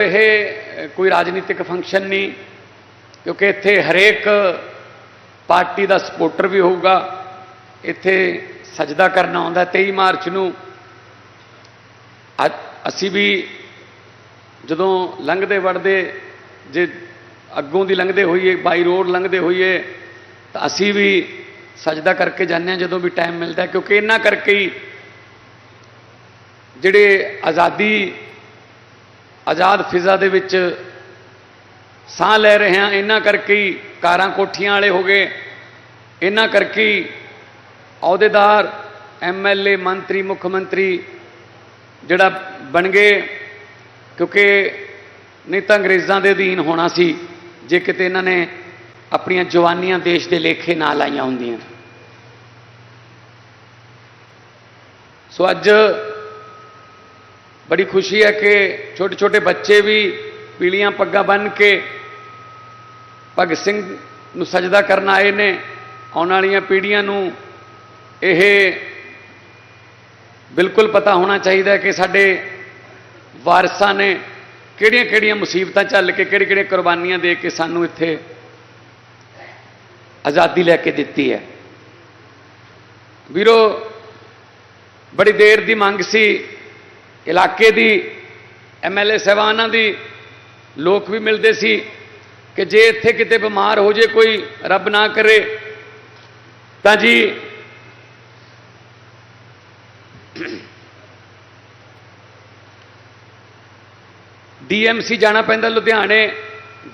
ਇਹ ਕੋਈ ਰਾਜਨੀਤਿਕ ਫੰਕਸ਼ਨ ਨਹੀਂ, ਕਿਉਂਕਿ ਇੱਥੇ ਹਰੇਕ ਪਾਰਟੀ ਦਾ ਸਪੋਰਟਰ ਵੀ ਹੋਊਗਾ। ਇੱਥੇ ਸਜਦਾ ਕਰਨਾ ਆਉਂਦਾ 23 ਮਾਰਚ ਨੂੰ ਅਸੀਂ ਵੀ ਜਦੋਂ ਲੰਘਦੇ ਵੜਦੇ, ਜੇ ਅੱਗੋਂ ਦੀ ਲੰਘਦੇ ਹੋਈਏ, ਬਾਈ ਰੋਡ ਲੰਘਦੇ ਹੋਈਏ, ਤਾਂ ਅਸੀਂ ਵੀ ਸਜਦਾ ਕਰਕੇ ਜਾਂਦੇ ਹਾਂ ਜਦੋਂ ਵੀ ਟਾਈਮ ਮਿਲਦਾ ਕਿਉਂਕਿ ਇਹਨਾਂ ਕਰਕੇ ਹੀ ਜਿਹੜੇ ਆਜ਼ਾਦੀ ਆਜ਼ਾਦ ਫਿਜ਼ਾ ਦੇ ਵਿੱਚ ਸਾਹ ਲੈ ਰਹੇ ਹਾਂ, ਇਹਨਾਂ ਕਰਕੇ ਹੀ ਕਾਰਾਂ ਕੋਠੀਆਂ ਵਾਲੇ ਹੋ ਗਏ। ਇਹਨਾਂ ਕਰਕੇ ਹੀ ਅਹੁਦੇਦਾਰ ਐਮਐਲਏ ਮੰਤਰੀ, ਮੁੱਖ ਮੰਤਰੀ ਜਿਹੜਾ ਬਣ ਗਏ, ਕਿਉਂਕਿ ਨਹੀਂ ਤਾਂ ਅੰਗਰੇਜ਼ਾਂ ਦੇ ਅਧੀਨ ਹੋਣਾ ਸੀ, ਜੇ ਕਿਤੇ ਇਹਨਾਂ ਨੇ ਆਪਣੀਆਂ ਜਵਾਨੀਆਂ ਦੇਸ਼ ਦੇ ਲੇਖੇ ਨਾ ਲਾਈਆਂ ਹੁੰਦੀਆਂ। ਸੋ ਅੱਜ ਬੜੀ ਖੁਸ਼ੀ ਹੈ ਕਿ ਛੋਟੇ ਛੋਟੇ ਬੱਚੇ ਵੀ ਪੀਲੀਆਂ ਪੱਗਾਂ ਬੰਨ੍ਹ ਕੇ ਭਗਤ ਸਿੰਘ ਨੂੰ ਸਜਦਾ ਕਰਨ ਆਏ ਨੇ। ਆਉਣ ਵਾਲੀਆਂ ਪੀੜ੍ਹੀਆਂ ਨੂੰ ਇਹ ਬਿਲਕੁਲ ਪਤਾ ਹੋਣਾ ਚਾਹੀਦਾ ਕਿ ਸਾਡੇ ਵਾਰਸਾਂ ਨੇ ਕਿਹੜੀਆਂ ਕਿਹੜੀਆਂ ਮੁਸੀਬਤਾਂ ਝੱਲ ਕੇ, ਕਿਹੜੀ ਕਿਹੜੀਆਂ ਕੁਰਬਾਨੀਆਂ ਦੇ ਕੇ ਸਾਨੂੰ ਇੱਥੇ ਆਜ਼ਾਦੀ ਲੈ ਕੇ ਦਿੱਤੀ ਹੈ। ਵੀਰੋ, ਬੜੀ ਦੇਰ ਦੀ ਮੰਗ ਸੀ ਇਲਾਕੇ ਦੀ ਐਮਐਲਏ ਸਾਹਿਬਾਨਾਂ ਦੀ ਲੋਕ ਵੀ ਮਿਲਦੇ ਸੀ ਕਿ ਜੇ ਇੱਥੇ ਕਿਤੇ ਬਿਮਾਰ ਹੋ ਜੇ ਕੋਈ ਰੱਬ ਨਾ ਕਰੇ, ਤਾਂ ਜੀ ਡੀਐਮਸੀ ਜਾਣਾ ਪੈਂਦਾ ਲੁਧਿਆਣੇ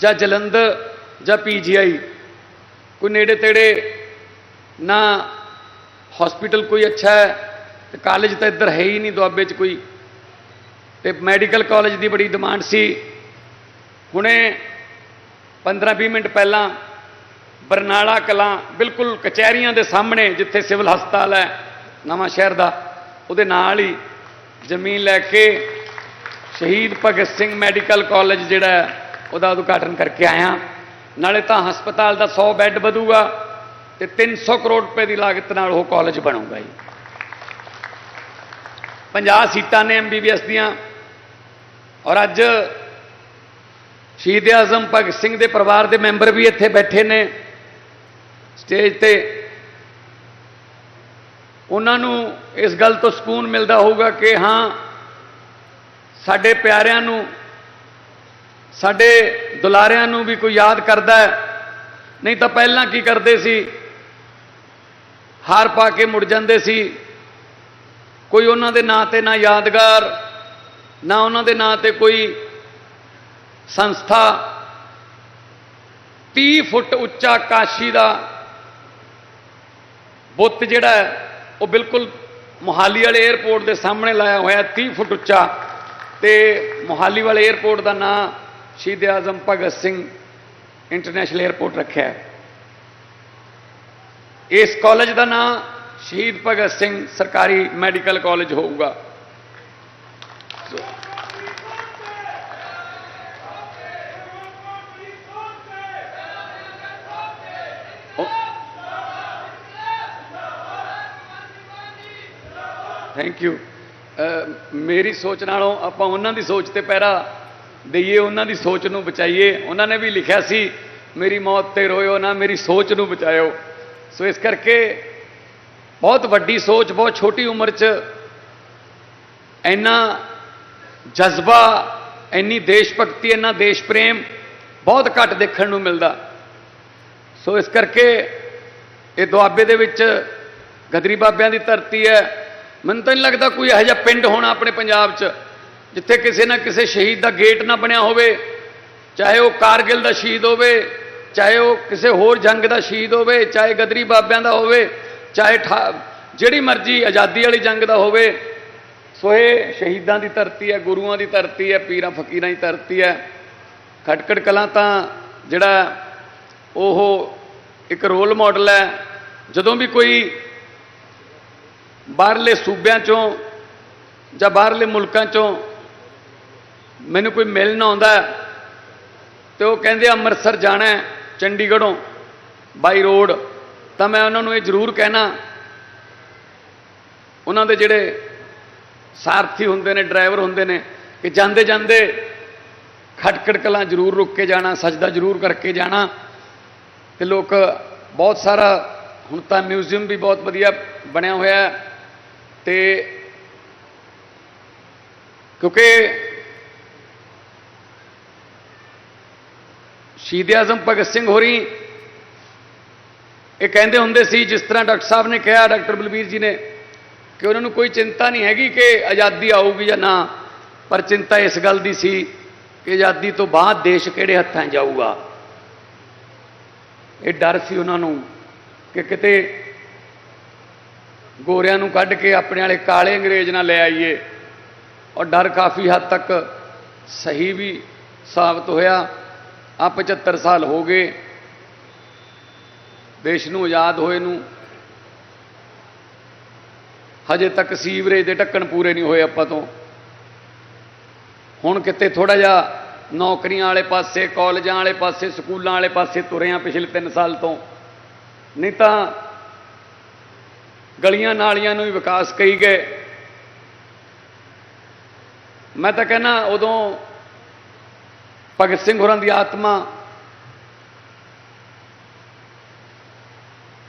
ਜਾਂ ਜਲੰਧਰ ਜਾਂ ਪੀਜੀਆਈ ਕੋਈ ਨੇੜੇ ਤੇੜੇ ਨਾ ਹਸਪੀਟਲ ਕੋਈ ਅੱਛਾ ਹੈ ਤੇ ਕਾਲਜ ਤਾਂ ਇੱਧਰ ਹੈ ਹੀ ਨਹੀਂ ਦੁਆਬੇ 'ਚ ਕੋਈ। ਤੇ ਮੈਡੀਕਲ ਕਾਲਜ ਦੀ ਬੜੀ ਡਿਮਾਂਡ ਸੀ। ਹੁਣੇ 15-20 ਮਿੰਟ ਪਹਿਲਾਂ ਬਰਨਾਲਾ ਕਲਾਂ ਬਿਲਕੁਲ ਕਚਹਿਰੀਆਂ ਦੇ ਸਾਹਮਣੇ ਜਿੱਥੇ ਸਿਵਲ ਹਸਪਤਾਲ ਹੈ, ਨਵਾਂ ਸ਼ਹਿਰ ਦਾ, ਉਹਦੇ ਨਾਲ ਹੀ ਜ਼ਮੀਨ ਲੈ ਕੇ ਸ਼ਹੀਦ ਭਗਤ ਸਿੰਘ ਮੈਡੀਕਲ ਕਾਲਜ ਜਿਹੜਾ ਉਹਦਾ ਉਦਘਾਟਨ ਕਰਕੇ ਆਇਆ। ਨਾਲੇ ਤਾਂ ਹਸਪਤਾਲ ਦਾ 100 ਬੈੱਡ ਵਧੂਗਾ ਤੇ 300 ਕਰੋੜ ਰੁਪਏ ਦੀ ਲਾਗਤ ਨਾਲ ਉਹ ਕਾਲਜ ਬਣੂਗਾ ਜੀ। 50 ਸੀਟਾਂ ਨੇ ਐਮਬੀਬੀਐਸ ਦੀਆਂ। ਔਰ ਅੱਜ ਸ਼ਹੀਦ ਆਜ਼ਮ ਭਗਤ ਸਿੰਘ ਦੇ ਪਰਿਵਾਰ ਦੇ ਮੈਂਬਰ ਵੀ ਇੱਥੇ ਬੈਠੇ ਨੇ। ਸਟੇਜ ਤੇ ਉਹਨਾਂ ਨੂੰ ਇਸ ਗੱਲ ਤੋਂ ਸਕੂਨ ਮਿਲਦਾ ਹੋਊਗਾ ਕਿ ਹਾਂ, ਸਾਡੇ ਪਿਆਰਿਆਂ ਨੂੰ, ਸਾਡੇ ਦੁਲਾਰਿਆਂ ਨੂੰ ਵੀ ਕੋਈ ਯਾਦ ਕਰਦਾ ਹੈ। ਨਹੀਂ ਤਾਂ ਪਹਿਲਾਂ ਕੀ ਕਰਦੇ ਸੀ? ਹਾਰ ਪਾ ਕੇ ਮੁੜ ਜਾਂਦੇ ਸੀ। ਕੋਈ ਉਹਨਾਂ ਦੇ ਨਾਂ ਤੇ ਨਾ ਯਾਦਗਾਰ ਨਾ ਉਹਨਾਂ ਦੇ ਨਾਂ ਤੇ ਕੋਈ ਸੰਸਥਾ 30 ਫੁੱਟ ਉੱਚਾ ਕਾਸ਼ੀ ਦਾ ਬੁੱਤ ਜਿਹੜਾ ਉਹ ਬਿਲਕੁਲ ਮੁਹਾਲੀ ਵਾਲੇ 에어ਪੋਰਟ ਦੇ ਸਾਹਮਣੇ ਲਾਇਆ ਹੋਇਆ 30 ਫੁੱਟ ਉੱਚਾ। ਤੇ ਮੁਹਾਲੀ ਵਾਲੇ 에어ਪੋਰਟ ਦਾ ਨਾਂ ਸ਼ਹੀਦ ਆਜ਼ਮ ਭਗਤ ਸਿੰਘ ਇੰਟਰਨੈਸ਼ਨਲ 에어ਪੋਰਟ ਰੱਖਿਆ ਇਸ ਕਾਲਜ ਦਾ ਨਾਂ ਸ਼ਹੀਦ ਭਗਤ ਸਿੰਘ ਸਰਕਾਰੀ ਮੈਡੀਕਲ ਕਾਲਜ ਹੋਊਗਾ। ਥੈਂਕ ਯੂ ਮੇਰੀ ਸੋਚ ਨਾਲੋਂ ਆਪਾਂ ਉਹਨਾਂ ਦੀ ਸੋਚ ਤੇ ਪਹਿਰਾ ਦਈਏ, ਉਹਨਾਂ ਦੀ ਸੋਚ ਨੂੰ ਬਚਾਈਏ। ਉਹਨਾਂ ਨੇ ਵੀ ਲਿਖਿਆ ਸੀ, ਮੇਰੀ ਮੌਤ ਤੇ ਰੋਇਓ ਨਾ, ਮੇਰੀ ਸੋਚ ਨੂੰ ਬਚਾਇਓ। ਸੋ ਇਸ ਕਰਕੇ ਬਹੁਤ ਵੱਡੀ ਸੋਚ, ਬਹੁਤ ਛੋਟੀ ਉਮਰ 'ਚ ਇੰਨਾ ਜਜ਼ਬਾ, ਇੰਨੀ ਦੇਸ਼ ਭਗਤੀ, ਇੰਨਾ ਦੇਸ਼ ਪ੍ਰੇਮ ਬਹੁਤ ਘੱਟ ਦੇਖਣ ਨੂੰ ਮਿਲਦਾ। ਸੋ ਇਸ ਕਰਕੇ ਇਹ ਦੁਆਬੇ ਦੇ ਵਿੱਚ ਗਦਰੀ ਬਾਬਿਆਂ ਦੀ ਧਰਤੀ ਹੈ। ਮੈਨੂੰ ਤਾਂ ਨਹੀਂ ਲੱਗਦਾ ਕੋਈ ਇਹੋ ਜਿਹਾ ਪਿੰਡ ਹੋਣਾ ਆਪਣੇ ਪੰਜਾਬ 'ਚ, ਜਿੱਥੇ ਕਿਸੇ ਨਾ ਕਿਸੇ ਸ਼ਹੀਦ ਦਾ ਗੇਟ ਨਾ ਬਣਿਆ ਹੋਵੇ। ਚਾਹੇ ਉਹ ਕਾਰਗਿਲ ਦਾ ਸ਼ਹੀਦ ਹੋਵੇ, ਚਾਹੇ ਉਹ ਕਿਸੇ ਹੋਰ ਜੰਗ ਦਾ ਸ਼ਹੀਦ ਹੋਵੇ, ਚਾਹੇ ਗਦਰੀ ਬਾਬਿਆਂ ਦਾ ਹੋਵੇ, ਚਾਹੇ ਠਾ- ਜਿਹੜੀ ਮਰਜ਼ੀ ਆਜ਼ਾਦੀ ਵਾਲੀ ਜੰਗ ਦਾ ਹੋਵੇ ਸੋ ਇਹ ਸ਼ਹੀਦਾਂ ਦੀ ਧਰਤੀ ਹੈ ਗੁਰੂਆਂ ਦੀ ਧਰਤੀ ਹੈ ਪੀਰਾਂ ਫਕੀਰਾਂ ਦੀ ਧਰਤੀ ਹੈ। ਖਟਕੜ ਕਲਾਂ ਤਾਂ ਜਿਹੜਾ ਉਹ ਇੱਕ ਰੋਲ ਮਾਡਲ ਹੈ। ਜਦੋਂ ਵੀ ਕੋਈ ਬਾਹਰਲੇ ਸੂਬਿਆਂ ਚੋਂ ਜਾਂ ਬਾਹਰਲੇ ਮੁਲਕਾਂ ਚੋਂ ਮੈਨੂੰ ਕੋਈ ਮਿਲਣ ਆਉਂਦਾ ਹੈ, ਤੇ ਉਹ ਕਹਿੰਦੇ ਅੰਮ੍ਰਿਤਸਰ ਜਾਣਾ ਹੈ ਚੰਡੀਗੜ੍ਹੋਂ ਬਾਈ ਰੋਡ ਤਾਂ ਮੈਂ ਉਹਨਾਂ ਨੂੰ ਇਹ ਜ਼ਰੂਰ ਕਹਿਣਾ ਉਹਨਾਂ ਦੇ ਜਿਹੜੇ ਸਾਰਥੀ ਹੁੰਦੇ ਨੇ, ਡਰਾਈਵਰ ਹੁੰਦੇ ਨੇ, ਕਿ ਜਾਂਦੇ ਜਾਂਦੇ ਖਟਕੜ ਕਲਾਂ ਜ਼ਰੂਰ ਰੁਕ ਕੇ ਜਾਣਾ, ਸਜਦਾ ਜ਼ਰੂਰ ਕਰਕੇ ਜਾਣਾ। ਤੇ ਲੋਕ ਬਹੁਤ ਸਾਰਾ, ਹੁਣ ਤਾਂ ਮਿਊਜ਼ੀਅਮ ਵੀ ਬਹੁਤ ਵਧੀਆ ਬਣਿਆ ਹੋਇਆ ਹੈ। ਤੇ ਕਿਉਂਕਿ ਸ਼ਹੀਦ ਆਜ਼ਮ ਭਗਤ ਸਿੰਘ ਹੋਰੀ ਇਹ ਕਹਿੰਦੇ ਹੁੰਦੇ ਸੀ, ਜਿਸ ਤਰ੍ਹਾਂ ਡਾਕਟਰ ਸਾਹਿਬ ਨੇ ਕਿਹਾ, ਡਾਕਟਰ ਬਲਬੀਰ ਜੀ ਨੇ ਕਿ ਉਹਨਾਂ ਨੂੰ ਕੋਈ ਚਿੰਤਾ ਨਹੀਂ ਹੈਗੀ ਕਿ ਆਜ਼ਾਦੀ ਆਊਗੀ ਜਾਂ ਨਾ, ਪਰ ਚਿੰਤਾ ਇਸ ਗੱਲ ਦੀ ਸੀ ਕਿ ਆਜ਼ਾਦੀ ਤੋਂ ਬਾਅਦ ਦੇਸ਼ ਕਿਹੜੇ ਹੱਥਾਂ ਜਾਊਗਾ। ਇਹ ਡਰ ਸੀ ਉਹਨਾਂ ਨੂੰ ਕਿ ਕਿਤੇ ਗੋਰਿਆਂ ਨੂੰ ਕੱਢ ਕੇ ਆਪਣੇ ਵਾਲੇ ਕਾਲੇ ਅੰਗਰੇਜ਼ ਨਾਲ ਲੈ ਆਈਏ। ਔਰ ਡਰ ਕਾਫੀ ਹੱਦ ਤੱਕ ਸਹੀ ਵੀ ਸਾਬਤ ਹੋਇਆ। ਆ 75 ਸਾਲ ਹੋ ਗਏ। ਦੇਸ਼ ਨੂੰ ਆਜ਼ਾਦ ਹੋਏ ਨੂੰ ਹਜੇ ਤੱਕ ਸੀਵਰੇਜ ਦੇ ਢੱਕਣ ਪੂਰੇ ਨਹੀਂ ਹੋਏ ਆਪਾਂ ਤੋਂ। ਹੁਣ ਕਿਤੇ ਥੋੜਾ ਜਿਹਾ ਨੌਕਰੀਆਂ ਵਾਲੇ ਪਾਸੇ, ਕਾਲਜਾਂ ਵਾਲੇ ਪਾਸੇ, ਸਕੂਲਾਂ ਵਾਲੇ ਪਾਸੇ ਤੁਰਿਆ ਪਿਛਲੇ 3 ਸਾਲ ਤੋਂ। ਨਹੀਂ ਤਾਂ ਗਲੀਆਂ ਨਾਲੀਆਂ ਨੂੰ ਵੀ ਵਿਕਾਸ ਕਹੀ ਗਏ। ਮੈਂ ਤਾਂ ਕਹਿੰਦਾ ਉਦੋਂ ਭਗਤ ਸਿੰਘ ਹੋਰਾਂ ਦੀ ਆਤਮਾ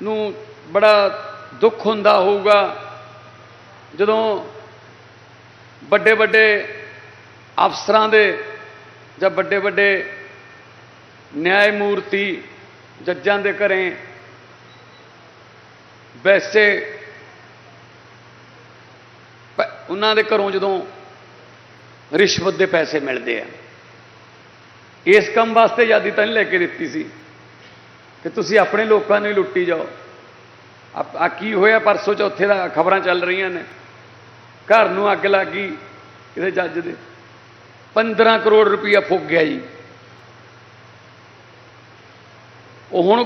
ਨੂੰ ਬੜਾ ਦੁੱਖ ਹੁੰਦਾ ਹੋਊਗਾ। ਜਦੋਂ ਵੱਡੇ ਵੱਡੇ ਅਫਸਰਾਂ ਦੇ ਜਾਂ ਵੱਡੇ ਵੱਡੇ ਨਿਆਇਮੂਰਤੀ ਜੱਜਾਂ ਦੇ ਘਰੇ ਵੈਸੇ ਪ- ਉਹਨਾਂ ਦੇ ਘਰੋਂ ਜਦੋਂ ਰਿਸ਼ਵਤ ਦੇ ਪੈਸੇ ਮਿਲਦੇ ਆ। ਇਸ ਕੰਮ ਵਾਸਤੇ ਆਜ਼ਾਦੀ ਤਾਂ ਨਹੀਂ ਲੈ ਕੇ ਦਿੱਤੀ ਸੀ ਕਿ ਤੁਸੀਂ ਆਪਣੇ ਲੋਕਾਂ ਨੂੰ ਹੀ ਲੁੱਟੀ ਜਾਓ। ਆ ਕੀ ਹੋਇਆ ਪਰਸੋਂ ਚੌਥੇ ਦਾ ਖਬਰਾਂ ਚੱਲ ਰਹੀਆਂ ਨੇ। ਘਰ ਨੂੰ ਅੱਗ ਲੱਗ ਗਈ ਇਹਦੇ ਜੱਜ ਦੇ। 15 ਕਰੋੜ ਰੁਪਇਆ ਫੁੱਕ ਗਿਆ ਜੀ। ਉਹ ਹੁਣ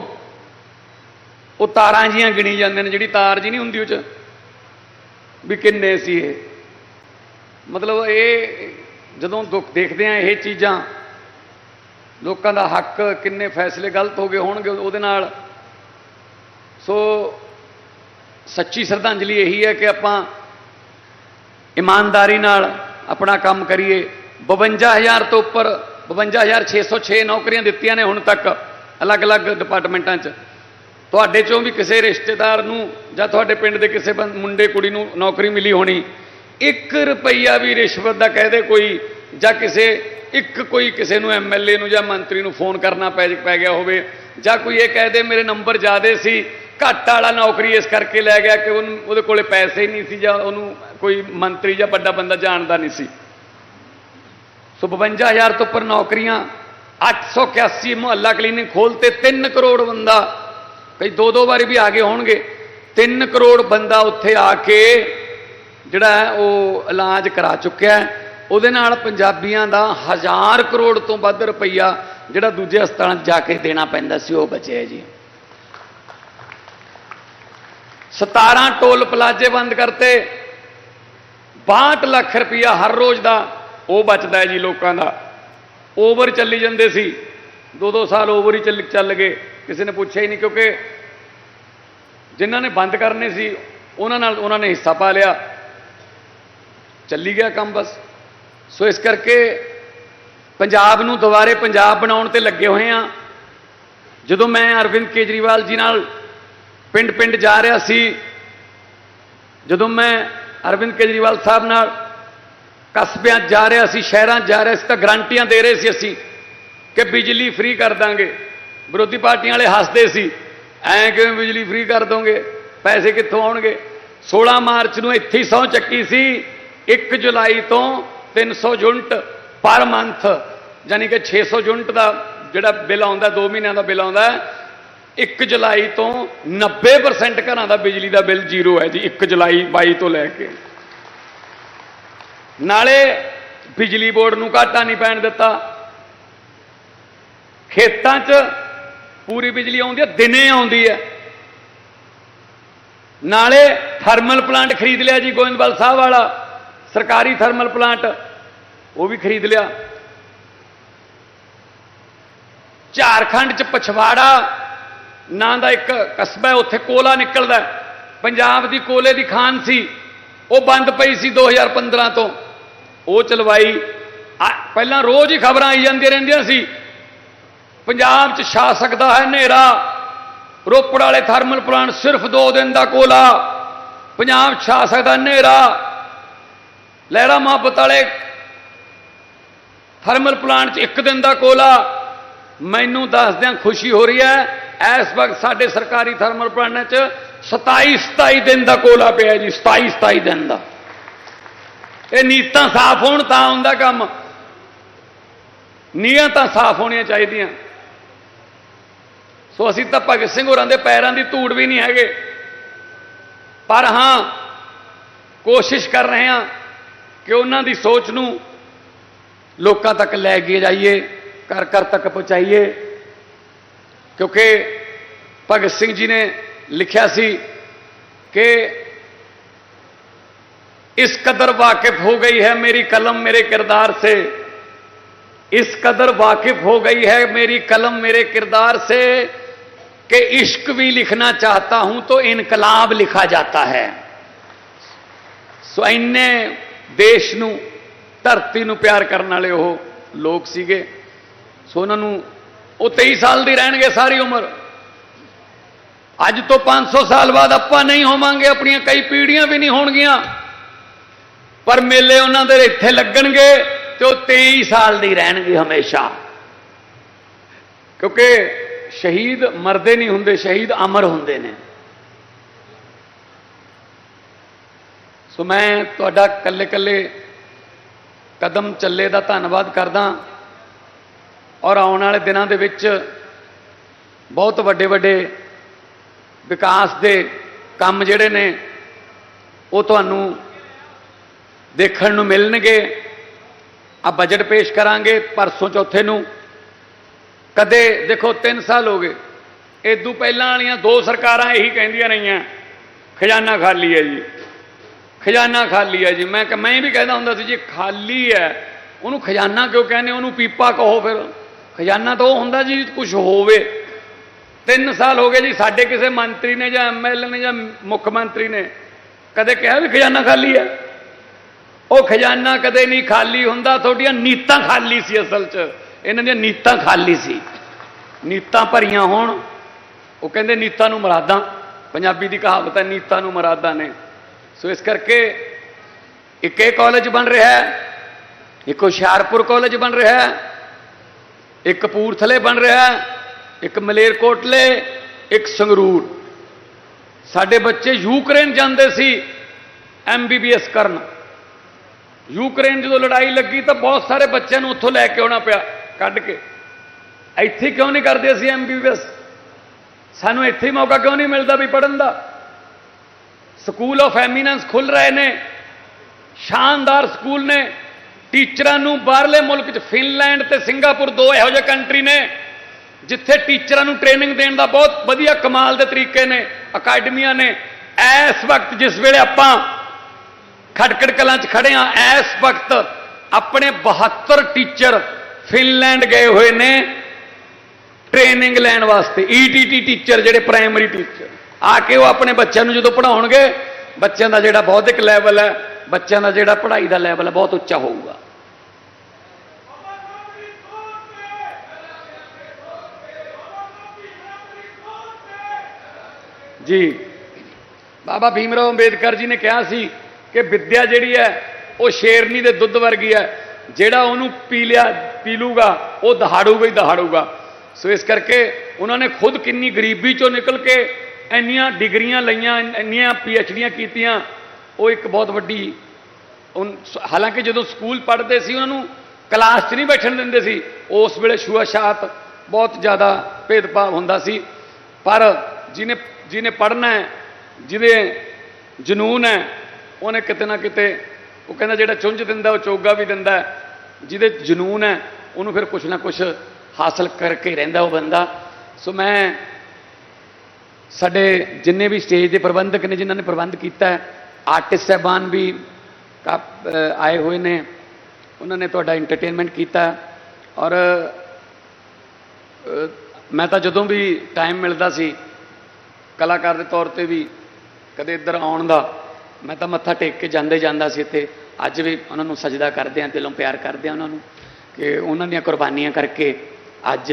ਉਹ ਤਾਰਾਂ ਜੀਆਂ ਗਿਣੀ ਜਾਂਦੇ ਨੇ, ਜਿਹੜੀ ਤਾਰ ਜੀ ਨਹੀਂ ਹੁੰਦੀ ਉਹ ਚ, ਵੀ ਕਿੰਨੇ ਸੀ ਇਹ। ਮਤਲਬ ਇਹ ਜਦੋਂ ਦੁੱਖ ਦੇਖਦੇ ਆ ਇਹ ਚੀਜ਼ਾਂ ਲੋਕਾਂ ਦਾ ਹੱਕ ਕਿੰਨੇ ਫੈਸਲੇ ਗਲਤ ਹੋ ਗਏ ਹੋਣਗੇ ਉਹਦੇ ਨਾਲ। ਸੋ ਸੱਚੀ ਸ਼ਰਧਾਂਜਲੀ ਇਹੀ ਹੈ ਕਿ ਆਪਾਂ ਇਮਾਨਦਾਰੀ ਨਾਲ ਆਪਣਾ ਕੰਮ ਕਰੀਏ। 52000 ਤੋਂ ਉੱਪਰ 52606 ਨੌਕਰੀਆਂ ਦਿੱਤੀਆਂ ਨੇ ਹੁਣ ਤੱਕ ਅਲੱਗ-ਅਲੱਗ ਡਿਪਾਰਟਮੈਂਟਾਂ 'ਚ। ਤੁਹਾਡੇ ਚੋਂ ਵੀ ਕਿਸੇ ਰਿਸ਼ਤੇਦਾਰ ਨੂੰ ਜਾਂ ਤੁਹਾਡੇ ਪਿੰਡ ਦੇ ਕਿਸੇ ਬੰ- ਮੁੰਡੇ, ਕੁੜੀ ਨੂੰ ਨੌਕਰੀ ਮਿਲੀ ਹੋਣੀ 1 ਰੁਪਈਆ ਵੀ ਰਿਸ਼ਵਤ ਦਾ ਕਹਦੇ ਕੋਈ ਜਾਂ ਕਿਸੇ, ਇੱਕ ਕੋਈ ਕਿਸੇ ਨੂੰ ਐਮਐਲਏ ਨੂੰ ਜਾਂ ਮੰਤਰੀ ਨੂੰ ਫੋਨ ਕਰਨਾ ਪੈ ਪੈ ਗਿਆ ਹੋਵੇ ਜਾਂ ਕੋਈ ਇਹ ਕਹਦੇ ਮੇਰੇ ਨੰਬਰ ਜ਼ਿਆਦੇ ਸੀ ਘੱਟ ਵਾਲਾ ਨੌਕਰੀ ਇਸ ਕਰਕੇ ਲੈ ਗਿਆ ਕਿ ਉਹਨੂੰ ਉਹਦੇ ਕੋਲੇ ਪੈਸੇ ਨਹੀਂ ਸੀ ਜਾਂ ਉਹਨੂੰ ਕੋਈ ਮੰਤਰੀ ਜਾਂ ਵੱਡਾ ਬੰਦਾ ਜਾਣਦਾ ਨਹੀਂ ਸੀ। ਸੋ 52000 ਤੋਂ ਉੱਪਰ ਨੌਕਰੀਆਂ 881 ਮੁਹੱਲਾ ਕਲੀਨਿਕ ਖੋਲਤੇ 3 ਕਰੋੜ ਬੰਦਾ, ਕਈ ਦੋ ਦੋ ਵਾਰੀ ਵੀ ਆ ਗਏ ਹੋਣਗੇ 3 ਕਰੋੜ ਬੰਦਾ ਉੱਥੇ ਆ ਕੇ ਜਿਹੜਾ ਉਹ ਇਲਾਜ ਕਰਾ ਚੁੱਕਿਆ ਉਹਦੇ ਨਾਲ ਪੰਜਾਬੀਆਂ ਦਾ ਹਜ਼ਾਰ ਕਰੋੜ ਤੋਂ ਵੱਧ ਰੁਪਈਆ ਜਿਹੜਾ ਦੂਜੇ ਹਸਪਤਾਲਾਂ 'ਚ ਜਾ ਕੇ ਦੇਣਾ ਪੈਂਦਾ ਸੀ, ਉਹ ਬਚਿਆ ਜੀ। 17 ਟੋਲ ਪਲਾਜ਼ੇ ਬੰਦ ਕਰਤੇ। 62 ਲੱਖ ਰੁਪਈਆ ਹਰ ਰੋਜ਼ ਦਾ, ਉਹ ਬਚਦਾ ਜੀ ਲੋਕਾਂ ਦਾ। ਓਵਰ ਚੱਲੀ ਜਾਂਦੇ ਸੀ। ਦੋ ਦੋ ਸਾਲ ਓਵਰ ਹੀ ਚੱਲ ਚੱਲ ਗਏ। ਕਿਸੇ ਨੇ ਪੁੱਛਿਆ ਹੀ ਨਹੀਂ ਕਿਉਂਕਿ ਜਿਨ੍ਹਾਂ ਨੇ ਬੰਦ ਕਰਨੇ ਸੀ, ਉਹਨਾਂ ਨਾਲ ਉਹਨਾਂ ਨੇ ਹਿੱਸਾ ਪਾ ਲਿਆ। ਚੱਲੀ ਗਿਆ ਕੰਮ ਬਸ। ਸੋ ਇਸ ਕਰਕੇ ਪੰਜਾਬ ਨੂੰ ਦੁਬਾਰੇ ਪੰਜਾਬ ਬਣਾਉਣ ਤੇ ਲੱਗੇ ਹੋਏ ਆ ਜਦੋਂ ਮੈਂ ਅਰਵਿੰਦ ਕੇਜਰੀਵਾਲ ਜੀ ਨਾਲ ਪਿੰਡ ਪਿੰਡ ਜਾ ਰਿਹਾ ਸੀ। ਜਦੋਂ ਮੈਂ ਅਰਵਿੰਦ ਕੇਜਰੀਵਾਲ ਸਾਹਿਬ ਨਾਲ ਕਸਬਿਆਂ 'ਚ ਜਾ ਰਿਹਾ ਸੀ, ਸ਼ਹਿਰਾਂ 'ਚ ਜਾ ਰਿਹਾ ਸੀ, ਤਾਂ ਗਰੰਟੀਆਂ ਦੇ ਰਹੇ ਸੀ ਅਸੀਂ ਕਿ ਬਿਜਲੀ ਫ੍ਰੀ ਕਰ ਦਾਂਗੇ। ਵਿਰੋਧੀ ਪਾਰਟੀਆਂ ਵਾਲੇ ਹੱਸਦੇ ਸੀ, ਐਂ ਕਿਵੇਂ ਬਿਜਲੀ ਫ੍ਰੀ ਕਰ ਦੋਗੇ? ਪੈਸੇ ਕਿੱਥੋਂ ਆਉਣਗੇ? 16 ਮਾਰਚ ਨੂੰ ਇੱਥੇ ਹੀ ਸਹੁੰ ਚੱਕੀ ਸੀ 1 ਜੁਲਾਈ ਤੋਂ 300 ਯੂਨਿਟ ਪਰ ਮੰਥ ਯਾਨੀ ਕਿ 600 ਯੂਨਿਟ ਦਾ ਜਿਹੜਾ ਬਿੱਲ ਆਉਂਦਾ 2 ਮਹੀਨਿਆਂ ਦਾ ਬਿੱਲ ਆਉਂਦਾ 1 ਜੁਲਾਈ ਤੋਂ 90% ਘਰਾਂ ਦਾ ਬਿਜਲੀ ਦਾ ਬਿੱਲ ਜ਼ੀਰੋ ਹੈ ਜੀ 1 ਜੁਲਾਈ 22 ਤੋਂ ਲੈ ਕੇ। ਨਾਲੇ ਬਿਜਲੀ ਬੋਰਡ ਨੂੰ ਘਾਟਾ ਨਹੀਂ ਪੈਣ ਦਿੱਤਾ। ਖੇਤਾਂ 'ਚ ਪੂਰੀ ਬਿਜਲੀ ਆਉਂਦੀ ਹੈ, ਦਿਨੇ ਆਉਂਦੀ ਹੈ। ਨਾਲੇ ਥਰਮਲ ਪਲਾਂਟ ਖਰੀਦ ਲਿਆ ਜੀ, ਗੋਇੰਦਵਾਲ ਸਾਹਿਬ ਵਾਲਾ। ਸਰਕਾਰੀ ਥਰਮਲ ਪਲਾਂਟ ਉਹ ਵੀ ਖਰੀਦ ਲਿਆ। ਝਾਰਖੰਡ 'ਚ ਪਛਵਾੜਾ ਨਾਂ ਦਾ ਇੱਕ ਕਸਬਾ ਉੱਥੇ ਕੋਲਾ ਨਿਕਲਦਾ ਪੰਜਾਬ ਦੀ ਕੋਲੇ ਦੀ ਖਾਨ ਸੀ, ਉਹ ਬੰਦ ਪਈ ਸੀ 2015 ਤੋਂ। ਉਹ ਚਲਵਾਈ ਪਹਿਲਾਂ ਰੋਜ਼ ਹੀ ਖਬਰਾਂ ਆਈ ਜਾਂਦੀਆਂ ਰਹਿੰਦੀਆਂ ਸੀ। ਪੰਜਾਬ 'ਚ ਛਾ ਸਕਦਾ ਹੈ ਹਨੇਰਾ, ਰੋਪੜ ਵਾਲੇ ਥਰਮਲ ਪਲਾਂਟ ਸਿਰਫ 2 ਦਿਨ ਦਾ ਕੋਲਾ। ਪੰਜਾਬ 'ਚ ਛਾ ਸਕਦਾ ਹਨੇਰਾ। ਲਹਿਰਾ ਮੁਹੱਬਤ ਵਾਲੇ ਥਰਮਲ ਪਲਾਂਟ 'ਚ ਇੱਕ ਦਿਨ ਦਾ ਕੋਲਾ। ਮੈਨੂੰ ਦੱਸਦਿਆਂ ਖੁਸ਼ੀ ਹੋ ਰਹੀ ਹੈ ਇਸ ਵਕਤ ਸਾਡੇ ਸਰਕਾਰੀ ਥਰਮਲ ਪਲਾਂਟਾਂ 'ਚ 27 27 ਦਿਨ ਦਾ ਕੋਲਾ ਪਿਆ ਜੀ 27 27 ਦਿਨ ਦਾ। ਇਹ ਨੀਤਾਂ ਸਾਫ਼ ਹੋਣ ਤਾਂ ਹੁੰਦਾ ਕੰਮ। ਨੀਅਤਾਂ ਸਾਫ਼ ਹੋਣੀਆਂ ਚਾਹੀਦੀਆਂ। ਸੋ ਅਸੀਂ ਤਾਂ ਭਗਤ ਸਿੰਘ ਹੋਰਾਂ ਦੇ ਪੈਰਾਂ ਦੀ ਧੂੜ ਵੀ ਨਹੀਂ ਹੈਗੇ। ਪਰ ਹਾਂ, ਕੋਸ਼ਿਸ਼ ਕਰ ਰਹੇ ਹਾਂ ਕਿ ਉਹਨਾਂ ਦੀ ਸੋਚ ਨੂੰ ਲੋਕਾਂ ਤੱਕ ਲੈ ਕੇ ਜਾਈਏ, ਘਰ ਘਰ ਤੱਕ ਪਹੁੰਚਾਈਏ। ਕਿਉਂਕਿ ਭਗਤ ਸਿੰਘ ਜੀ ਨੇ ਲਿਖਿਆ ਸੀ ਕਿ इस कदर वाकिफ हो गई है मेरी कलम मेरे किरदार से इस कदर वाकिफ हो गई है मेरी कलम मेरे किरदार से कि इश्क भी लिखना चाहता हूं तो इनकलाब लिखा जाता है ਸੋ ਇੰਨੇ ਦੇਸ਼ ਨੂੰ ਧਰਤੀ ਨੂੰ ਪਿਆਰ ਕਰਨ ਵਾਲੇ ਉਹ ਲੋਕ ਸੀਗੇ ਸੋ ਉਹਨਾਂ ਨੂੰ ਉਹ 23 ਸਾਲ ਦੀ ਰਹਿਣਗੇ ਸਾਰੀ ਉਮਰ। ਅੱਜ ਤੋਂ 500 ਸਾਲ ਬਾਅਦ ਆਪਾਂ ਨਹੀਂ ਹੋਵਾਂਗੇ, ਆਪਣੀਆਂ ਕਈ ਪੀੜ੍ਹੀਆਂ ਵੀ ਨਹੀਂ ਹੋਣਗੀਆਂ। ਪਰ ਮੇਲੇ ਉਹਨਾਂ ਦੇ ਇੱਥੇ ਲੱਗਣਗੇ ਤੇ ਉਹ 23 ਸਾਲ ਦੀ ਰਹਿਣਗੇ ਹਮੇਸ਼ਾ। ਕਿਉਂਕਿ ਸ਼ਹੀਦ ਮਰਦੇ ਨਹੀਂ ਹੁੰਦੇ, ਸ਼ਹੀਦ ਅਮਰ ਹੁੰਦੇ ਨੇ। ਸੋ ਮੈਂ ਤੁਹਾਡਾ ਕੱਲੇ ਕੱਲੇ ਕਦਮ ਚੱਲੇ ਦਾ ਧੰਨਵਾਦ ਕਰਦਾ। ਔਰ ਆਉਣ ਵਾਲੇ ਦਿਨਾਂ ਦੇ ਵਿੱਚ ਬਹੁਤ ਵੱਡੇ ਵੱਡੇ ਵਿਕਾਸ ਦੇ ਕੰਮ ਜਿਹੜੇ ਨੇ, ਉਹ ਤੁਹਾਨੂੰ ਦੇਖਣ ਨੂੰ ਮਿਲਣਗੇ। ਆ ਬਜਟ ਪੇਸ਼ ਕਰਾਂਗੇ ਪਰਸੋਂ ਚੌਥੇ ਨੂੰ। ਕਦੇ ਦੇਖੋ 3 ਸਾਲ ਹੋ ਗਏ। ਇਦੋਂ ਪਹਿਲਾਂ ਵਾਲੀਆਂ ਦੋ ਸਰਕਾਰਾਂ ਇਹੀ ਕਹਿੰਦੀਆਂ ਰਹੀਆਂ, ਖਜ਼ਾਨਾ ਖਾਲੀ ਹੈ ਜੀ। ਖਜ਼ਾਨਾ ਖਾਲੀ ਹੈ ਜੀ। ਮੈਂ ਕਿ, ਮੈਂ ਵੀ ਕਹਿੰਦਾ ਹੁੰਦਾ ਸੀ, ਜੀ ਖਾਲੀ ਹੈ, ਉਹਨੂੰ ਖਜ਼ਾਨਾ ਕਿਉਂ ਕਹਿੰਦੇ? ਉਹਨੂੰ ਪੀਪਾ ਕਹੋ ਫਿਰ। ਖਜ਼ਾਨਾ ਤਾਂ ਉਹ ਹੁੰਦਾ ਜੀ ਕੁਝ ਹੋਵੇ। 3 ਸਾਲ ਹੋ ਗਏ ਜੀ, ਸਾਡੇ ਕਿਸੇ ਮੰਤਰੀ ਨੇ ਜਾਂ ਐਮਐਲਏ ਨੇ ਜਾਂ ਮੁੱਖ ਮੰਤਰੀ ਨੇ ਕਦੇ ਕਿਹਾ ਵੀ ਖਜ਼ਾਨਾ ਖਾਲੀ ਹੈ? ਉਹ ਖਜ਼ਾਨਾ ਕਦੇ ਨਹੀਂ ਖਾਲੀ ਹੁੰਦਾ, ਤੁਹਾਡੀਆਂ ਨੀਤਾਂ ਖਾਲੀ ਸੀ ਅਸਲ 'ਚ। ਇਹਨਾਂ ਦੀਆਂ ਨੀਤਾਂ ਖਾਲੀ ਸੀ। ਨੀਤਾਂ ਭਰੀਆਂ ਹੋਣ, ਉਹ ਕਹਿੰਦੇ ਨੀਤਾਂ ਨੂੰ ਮਰਾਦਾਂ। ਪੰਜਾਬੀ ਦੀ ਕਹਾਵਤ ਹੈ, ਨੀਤਾਂ ਨੂੰ ਮਰਾਦਾਂ ਨੇ। ਸੋ ਇਸ ਕਰਕੇ ਇੱਕ ਇਹ ਕਾਲਜ ਬਣ ਰਿਹਾ ਹੈ, ਇੱਕ ਹੁਸ਼ਿਆਰਪੁਰ ਕਾਲਜ ਬਣ ਰਿਹਾ ਹੈ ਇੱਕ ਕਪੂਰਥਲੇ ਬਣ ਰਿਹਾ ਇੱਕ ਮਲੇਰਕੋਟਲੇ, ਇੱਕ ਸੰਗਰੂਰ। ਸਾਡੇ ਬੱਚੇ ਯੂਕਰੇਨ ਜਾਂਦੇ ਸੀ ਐਮਬੀਬੀਐਸ ਕਰਨ। ਯੂਕਰੇਨ ਜਦੋਂ ਲੜਾਈ ਲੱਗੀ ਤਾਂ ਬਹੁਤ ਸਾਰੇ ਬੱਚਿਆਂ ਨੂੰ ਉੱਥੋਂ ਲੈ ਕੇ ਆਉਣਾ ਪਿਆ, ਕੱਢ ਕੇ। ਇੱਥੇ ਕਿਉਂ ਨਹੀਂ ਕਰਦੇ ਅਸੀਂ ਐਮਬੀਬੀਐਸ ਸਾਨੂੰ ਇੱਥੇ ਹੀ ਮੌਕਾ ਕਿਉਂ ਨਹੀਂ ਮਿਲਦਾ ਵੀ ਪੜਨ ਦਾ? ਸਕੂਲ ਆਫ ਐਮੀਨੈਂਸ ਖੁੱਲ ਰਹੇ ਨੇ, ਸ਼ਾਨਦਾਰ ਸਕੂਲ ਨੇ। ਟੀਚਰਾਂ ਨੂੰ ਬਾਹਰਲੇ ਮੁਲਕ 'ਚ, ਫਿਨਲੈਂਡ ਤੇ ਸਿੰਗਾਪੁਰ ਦੋ ਇਹੋ ਜਿਹੇ ਕੰਟਰੀ ਨੇ, ਜਿੱਥੇ ਟੀਚਰਾਂ ਨੂੰ ਟ੍ਰੇਨਿੰਗ ਦੇਣ ਦਾ ਬਹੁਤ ਵਧੀਆ ਕਮਾਲ ਦੇ ਤਰੀਕੇ ਨੇ, ਅਕੈਡਮੀਆਂ ਨੇ। ਇਸ ਵਕਤ ਜਿਸ ਵੇਲੇ ਆਪਾਂ ਖਟਕੜ ਕਲਾਂ 'ਚ ਖੜੇ ਆ ਇਸ ਵਕਤ ਆਪਣੇ 72 ਟੀਚਰ ਫਿਨਲੈਂਡ ਗਏ ਹੋਏ ਨੇ ਟ੍ਰੇਨਿੰਗ ਲੈਣ ਵਾਸਤੇ। ਈਟੀਟੀ ਟੀਚਰ ਜਿਹੜੇ ਪ੍ਰਾਇਮਰੀ ਟੀਚਰ ਆ ਕੇ ਉਹ ਆਪਣੇ ਬੱਚਿਆਂ ਨੂੰ ਜਦੋਂ ਪੜਾਉਣਗੇ ਬੱਚਿਆਂ ਦਾ ਜਿਹੜਾ ਬੌਧਿਕ ਲੈਵਲ ਹੈ, ਬੱਚਿਆਂ ਦਾ ਜਿਹੜਾ ਪੜ੍ਹਾਈ ਦਾ ਲੈਵਲ ਹੈ, ਬਹੁਤ ਉੱਚਾ ਹੋਊਗਾ। ਜੀ। ਬਾਬਾ ਭੀਮਰਾਓ ਅੰਬੇਦਕਰ ਜੀ ਨੇ ਕਿਹਾ ਸੀ ਕਿ ਵਿੱਦਿਆ ਜਿਹੜੀ ਹੈ, ਉਹ ਸ਼ੇਰਨੀ ਦੇ ਦੁੱਧ ਵਰਗੀ ਹੈ। ਜਿਹੜਾ ਉਹਨੂੰ ਪੀ ਲਿਆ, ਪੀ ਲੂਗਾ, ਉਹ ਦਹਾੜੂਗਾ ਹੀ ਦਹਾੜੂਗਾ। ਸੋ ਇਸ ਕਰਕੇ ਉਹਨਾਂ ਨੇ ਖੁਦ ਕਿੰਨੀ ਗਰੀਬੀ ਚੋਂ ਨਿਕਲ ਕੇ ਇੰਨੀਆਂ ਡਿਗਰੀਆਂ ਲਈਆਂ, ਇੰਨੀਆਂ ਪੀਐਚਡੀਆਂ ਕੀਤੀਆਂ। ਉਹ ਇੱਕ ਬਹੁਤ ਵੱਡੀ ਹਾਲਾਂਕਿ ਜਦੋਂ ਸਕੂਲ ਪੜ੍ਹਦੇ ਸੀ, ਉਹਨਾਂ ਨੂੰ ਕਲਾਸ 'ਚ ਨਹੀਂ ਬੈਠਣ ਦਿੰਦੇ ਸੀ। ਉਸ ਵੇਲੇ ਛੂਆਛਾਤ ਬਹੁਤ ਜ਼ਿਆਦਾ ਭੇਦਭਾਵ ਹੁੰਦਾ ਸੀ। ਪਰ ਜਿਹਨੇ ਜਿਹਨੇ ਪੜ੍ਹਨਾ ਹੈ, ਜਿਹਦੇ ਜਨੂਨ ਹੈ, ਉਹਨੇ ਕਿਤੇ ਨਾ ਕਿਤੇ ਉਹ ਕਹਿੰਦਾ ਜਿਹੜਾ ਚੁੰਝ ਦਿੰਦਾ, ਉਹ ਚੋਗਾ ਵੀ ਦਿੰਦਾ ਜਿਹਦੇ ਜਨੂਨ ਹੈ, ਉਹਨੂੰ ਫਿਰ ਕੁਛ ਨਾ ਕੁਛ ਹਾਸਲ ਕਰਕੇ ਰਹਿੰਦਾ ਉਹ ਬੰਦਾ। ਸੋ ਮੈਂ ਸਾਡੇ ਜਿੰਨੇ ਵੀ ਸਟੇਜ ਦੇ ਪ੍ਰਬੰਧਕ ਨੇ, ਜਿਨ੍ਹਾਂ ਨੇ ਪ੍ਰਬੰਧ ਕੀਤਾ ਹੈ, ਆਰਟਿਸਟ ਸਹਿਬਾਨ ਵੀ ਕਾ- ਆਏ ਹੋਏ ਨੇ, ਉਹਨਾਂ ਨੇ ਤੁਹਾਡਾ ਐਂਟਰਟੇਨਮੈਂਟ ਕੀਤਾ। ਔਰ ਮੈਂ ਤਾਂ ਜਦੋਂ ਵੀ ਟਾਈਮ ਮਿਲਦਾ ਸੀ ਕਲਾਕਾਰ ਦੇ ਤੌਰ ਤੇ ਵੀ ਕਦੇ ਇੱਧਰ ਆਉਣ ਦਾ, ਮੈਂ ਤਾਂ ਮੱਥਾ ਟੇਕ ਕੇ ਜਾਂਦੇ ਜਾਂਦਾ ਸੀ ਇੱਥੇ। ਅੱਜ ਵੀ ਉਹਨਾਂ ਨੂੰ ਸਜਦਾ ਕਰਦੇ ਆ ਦਿਲੋਂ ਪਿਆਰ ਕਰਦੇ ਆ ਉਹਨਾਂ ਨੂੰ ਕਿ ਉਹਨਾਂ ਦੀਆਂ ਕੁਰਬਾਨੀਆਂ ਕਰਕੇ ਅੱਜ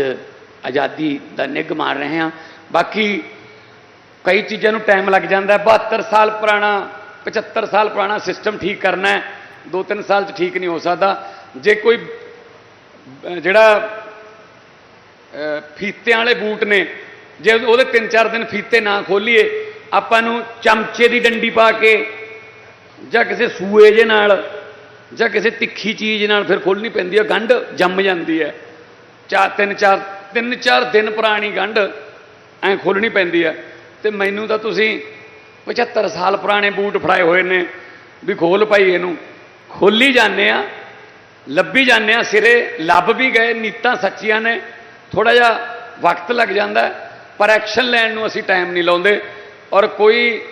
ਆਜ਼ਾਦੀ ਦਾ ਨਿੱਘ ਮਾਰ ਰਹੇ ਹਾਂ ਬਾਕੀ ਕਈ ਚੀਜ਼ਾਂ ਨੂੰ ਟਾਈਮ ਲੱਗ ਜਾਂਦਾ ਹੈ। 72 ਸਾਲ ਪੁਰਾਣਾ 75 ਸਾਲ ਪੁਰਾਣਾ ਸਿਸਟਮ ਠੀਕ ਕਰਨਾ ਹੈ। 2-3 ਸਾਲ 'ਚ ਠੀਕ ਨਹੀਂ ਹੋ ਸਕਦਾ। ਜੇ ਕੋਈ ਜਿਹੜਾ ਫੀਤਿਆਂ ਵਾਲੇ ਬੂਟ ਨੇ ਜੇ ਉਹਦੇ 3-4 ਦਿਨ ਫੀਤੇ ਨਾ ਖੋਲੀਏ, ਆਪਾਂ ਨੂੰ ਚਮਚੇ ਦੀ ਡੰਡੀ ਪਾ ਕੇ ਜਾਂ ਕਿਸੇ ਸੂਏ ਜੇ ਨਾਲ ਜਾਂ ਕਿਸੇ ਤਿੱਖੀ ਚੀਜ਼ ਨਾਲ ਫਿਰ ਖੋਲਣੀ ਪੈਂਦੀ ਹੈ ਗੰਢ ਜੰਮ ਜਾਂਦੀ ਹੈ। ਚਾਰ, ਤਿੰਨ ਚਾਰ ਤਿੰਨ ਚਾਰ ਦਿਨ ਪੁਰਾਣੀ ਗੰਢ ਐ ਖੋਲਣੀ ਪੈਂਦੀ ਹੈ ਤੇ ਮੈਨੂੰ ਤਾਂ ਤੁਸੀਂ 75 ਸਾਲ ਪੁਰਾਣੇ ਬੂਟ ਫੜਾਏ ਹੋਏ ਨੇ ਵੀ ਖੋਲ ਪਾਈ ਇਹਨੂੰ। ਖੋਲੀ ਜਾਂਦੇ ਆ, ਲੱਭੀ ਜਾਂਦੇ ਆ, ਸਿਰੇ ਲੱਭ ਵੀ ਗਏ, ਨੀਤਾਂ ਸੱਚੀਆਂ ਨੇ। ਥੋੜਾ ਜਿਹਾ ਵਕਤ ਲੱਗ ਜਾਂਦਾ। ਪਰ ਐਕਸ਼ਨ ਲੈਣ ਨੂੰ ਅਸੀਂ ਟਾਈਮ ਨਹੀਂ ਲਾਉਂਦੇ ਔਰ ਕੋਈ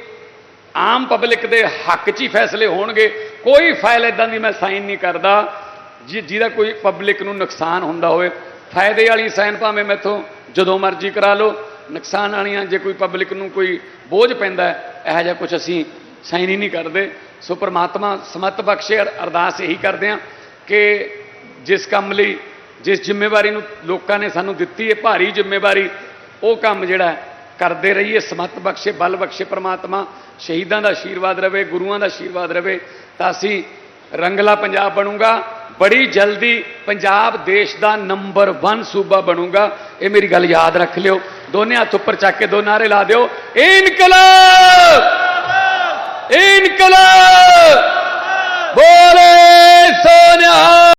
ਆਮ ਪਬਲਿਕ ਦੇ ਹੱਕ 'ਚ ਹੀ ਫੈਸਲੇ ਹੋਣਗੇ, ਕੋਈ ਫਾਈਲ ਇਦਾਂ ਦੀ ਮੈਂ ਸਾਈਨ ਨਹੀਂ ਕਰਦਾ ਜਿ- ਜਿਹਦਾ ਕੋਈ ਪਬਲਿਕ ਨੂੰ ਨੁਕਸਾਨ ਹੁੰਦਾ ਹੋਵੇ। ਫਾਇਦੇ ਵਾਲੀ ਸਾਈਨ ਭਾਵੇਂ ਮੈਥੋਂ ਜਦੋਂ ਮਰਜ਼ੀ ਕਰਾ ਲਓ, ਨੁਕਸਾਨ ਵਾਲੀਆਂ ਜੇ ਕੋਈ ਪਬਲਿਕ ਨੂੰ ਕੋਈ ਬੋਝ ਪੈਂਦਾ ਇਹੋ ਜਿਹਾ ਕੁਝ ਅਸੀਂ ਸਾਈਨ ਹੀ ਨਹੀਂ ਕਰਦੇ। ਸੋ ਪ੍ਰਮਾਤਮਾ ਸਮਤ ਬਖਸ਼ੇ ਅਰ- ਅਰਦਾਸ ਇਹੀ ਕਰਦੇ ਹਾਂ ਕਿ ਜਿਸ ਕੰਮ ਲਈ, ਜਿਸ ਜ਼ਿੰਮੇਵਾਰੀ ਨੂੰ ਲੋਕਾਂ ਨੇ ਸਾਨੂੰ ਦਿੱਤੀ ਹੈ, ਭਾਰੀ ਜ਼ਿੰਮੇਵਾਰੀ ਉਹ ਕੰਮ ਜਿਹੜਾ ਕਰਦੇ ਰਹੀਏ, ਸਮਤ ਬਖਸ਼ੇ, ਬਲ ਬਖਸ਼ੇ ਪ੍ਰਮਾਤਮਾ, ਸ਼ਹੀਦਾਂ ਦਾ ਆਸ਼ੀਰਵਾਦ ਰਵੇ, ਗੁਰੂਆਂ ਦਾ ਆਸ਼ੀਰਵਾਦ ਰਵੇ, ਤਾਂ ਅਸੀਂ ਰੰਗਲਾ ਪੰਜਾਬ ਬਣੂਗਾ, ਬੜੀ ਜਲਦੀ ਪੰਜਾਬ ਦੇਸ਼ ਦਾ ਨੰਬਰ 1 ਸੂਬਾ ਬਣੂਗਾ। ਇਹ ਮੇਰੀ ਗੱਲ ਯਾਦ ਰੱਖ ਲਿਓ ਦੋਨੇ ਹੱਥ ਉੱਪਰ ਚੱਕ ਕੇ ਦੋ ਨਾਰੇ ਲਾ ਦਿਓ। ਇਨਕਲਾਬ! ਇਨਕਲਾਬ! ਬੋਲੇ ਸੋਨਿਹਾ